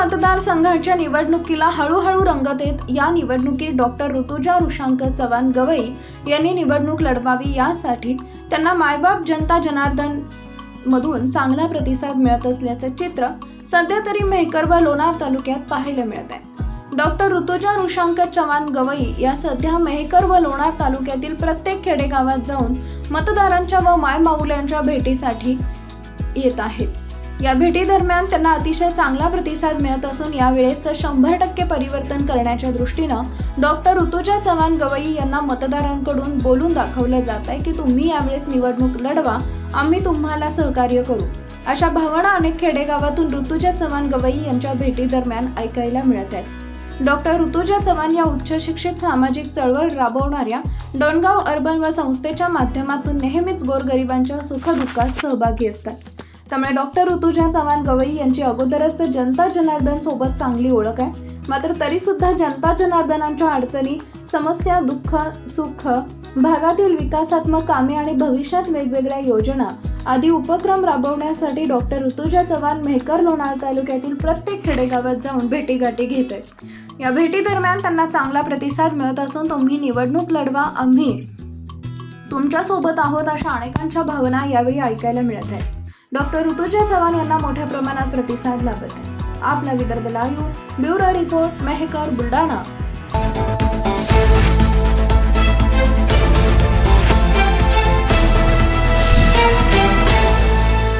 मतदारसंघाच्या निवडणुकीला हळूहळू रंगत येत या निवडणुकीत डॉक्टर ऋतुजा ऋषांक चव्हाण गवई यांनी निवडणूक लढवावी यासाठी त्यांना मायबाप जनता जनार्दन मधून चांगला प्रतिसाद मिळत असल्याचं चित्र सध्या तरी मेहकर व लोणार तालुक्यात पाहायला मिळत आहे डॉक्टर ऋतुजा ऋषांक चव्हाण गवई या सध्या मेहकर व लोणार तालुक्यातील प्रत्येक खेडेगावात जाऊन मतदारांच्या व मायमाऊल्यांच्या भेटीसाठी येत आहेत. या भेटीदरम्यान त्यांना अतिशय चांगला प्रतिसाद मिळत असून यावेळेस शंभर टक्के परिवर्तन करण्याच्या दृष्टीनं डॉक्टर ऋतुजा चव्हाण गवई यांना मतदारांकडून बोलून दाखवलं जात आहे की तुम्ही यावेळेस निवडणूक लढवा आम्ही तुम्हाला सहकार्य करू. अशा भावना अनेक खेडेगावातून ऋतुजा चव्हाण गवई यांच्या भेटीदरम्यान ऐकायला मिळत आहेत. डॉक्टर ऋतुजा चव्हाण या उच्च शिक्षित सामाजिक चळवळ राबवणाऱ्या डोणगाव अर्बन व संस्थेच्या माध्यमातून नेहमीच गोरगरिबांच्या सुखदुःखात सहभागी असतात. त्यामुळे डॉक्टर ऋतुजा चव्हाण गवई यांची अगोदरच जनता जनार्दन सोबत चांगली ओळख आहे. मात्र तरी सुद्धा जनता जनार्दनांच्या अडचणी समस्या दुःख सुख भागातील विकासात्मक कामे आणि भविष्यात वेगवेगळ्या योजना आदी उपक्रम राबवण्यासाठी डॉक्टर ऋतुजा चव्हाण मेहकर लोणार तालुक्यातील प्रत्येक खेडेगावात जाऊन भेटीगाठी घेत आहेत. या भेटी दरम्यान त्यांना चांगला प्रतिसाद मिळत असून तुम्ही निवडणूक लढवा आम्ही तुमच्यासोबत आहोत अशा अनेकांच्या भावना यावेळी ऐकायला मिळत आहेत. डॉक्टर ऋतुजा चव्हाण यांना मोठ्या प्रमाणात प्रतिसाद लाभत आहे. आपला Vidarbha live bureau report Mehkar Buldhana.